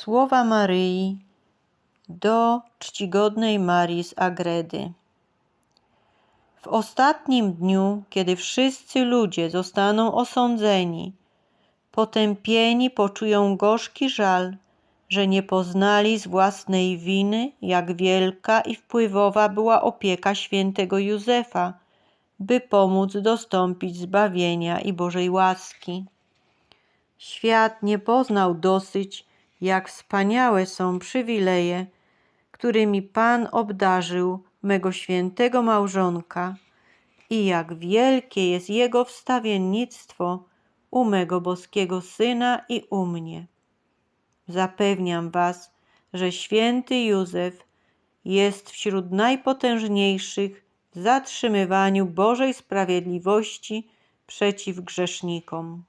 Słowa Maryi do czcigodnej Marii z Agredy. W ostatnim dniu, kiedy wszyscy ludzie zostaną osądzeni, potępieni poczują gorzki żal, że nie poznali z własnej winy, jak wielka i wpływowa była opieka świętego Józefa, by pomóc dostąpić zbawienia i Bożej łaski. Świat nie poznał dosyć, jak wspaniałe są przywileje, którymi Pan obdarzył mego świętego małżonka i jak wielkie jest jego wstawiennictwo u mego boskiego Syna i u mnie. Zapewniam Was, że święty Józef jest wśród najpotężniejszych w zatrzymywaniu Bożej sprawiedliwości przeciw grzesznikom.